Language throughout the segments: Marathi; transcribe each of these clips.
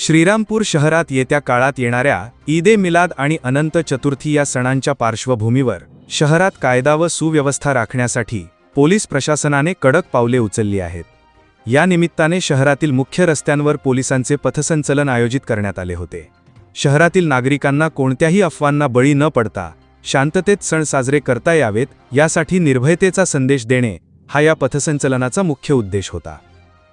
श्रीरामपूर शहरात येत्या काळात येणाऱ्या ईद ए मिलाद आणि अनंत चतुर्थी या सणांच्या पार्श्वभूमीवर शहरात कायदा व सुव्यवस्था राखण्यासाठी पोलीस प्रशासनाने कडक पावले उचलली आहेत. या निमित्ताने शहरातील मुख्य रस्त्यांवर पोलिसांचे पथसंचलन आयोजित करण्यात आले होते. शहरातील नागरिकांना कोणत्याही अफवांना बळी न पडता शांततेत सण साजरे करता यावेत यासाठी निर्भयतेचा संदेश देणे हा या पथसंचलनाचा मुख्य उद्देश होता.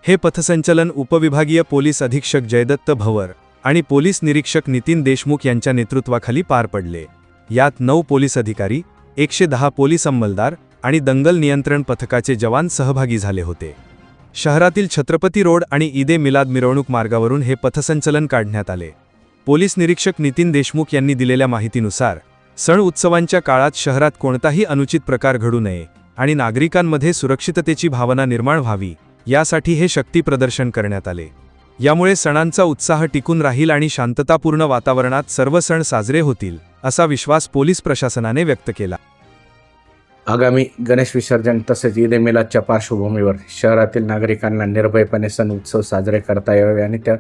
हे पथसंचलन उपविभागीय पोलीस अधीक्षक जयदत्त भवर आणि पोलीस निरीक्षक नितीन देशमुख यांच्या नेतृत्वाखाली पार पडले. यात नऊ पोलीस अधिकारी एकशे दहा पोलीस अंमलदार आणि दंगल नियंत्रण पथकाचे जवान सहभागी झाले होते. शहरातील छत्रपती रोड आणि ईदे मिलाद मिरवणूक मार्गावरून हे पथसंचलन काढण्यात आले. पोलीस निरीक्षक नितीन देशमुख यांनी दिलेल्या माहितीनुसार सण उत्सवांच्या काळात शहरात कोणताही अनुचित प्रकार घडू नये आणि नागरिकांमध्ये सुरक्षिततेची भावना निर्माण व्हावी यासाठी हे शक्ती प्रदर्शन करण्यात आले. यामुळे सणांचा उत्साह टिकून राहील आणि शांततापूर्ण वातावरणात सर्व सण साजरे होतील असा विश्वास पोलीस प्रशासनाने व्यक्त केला. आगामी गणेश विसर्जन तसेच ईद मिलादच्या पार्श्वभूमीवर शहरातील नागरिकांना निर्भयपणे सण उत्सव साजरे करता यावे आणि त्या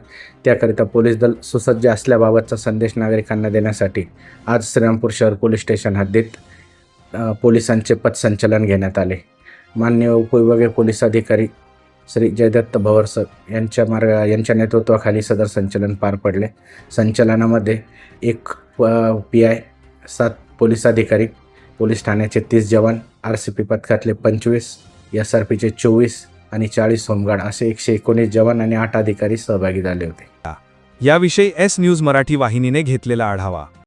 त्याकरिता पोलीस दल सुसज्ज असल्याबाबतचा संदेश नागरिकांना देण्यासाठी आज श्रीरामपूर शहर पोलीस स्टेशन हद्दीत पोलिसांचे पथसंचलन घेण्यात आले. मान्य उपविभागीय पोलीस अधिकारी श्री जयदत्त भवरसर यांच्या मार्ग यांच्या नेतृत्वाखाली सदर संचलन पार पडले. संचलनामध्ये एक पी आय सात पोलीस अधिकारी पोलीस ठाण्याचे तीस जवान आर सी पी पथकातले पंचवीस एस आर पीचे चोवीस आणि चाळीस होमगार्ड असे एकशे एकोणीस जवान आणि आठ अधिकारी सहभागी झाले होते. याविषयी एस न्यूज मराठी वाहिनीने घेतलेला आढावा.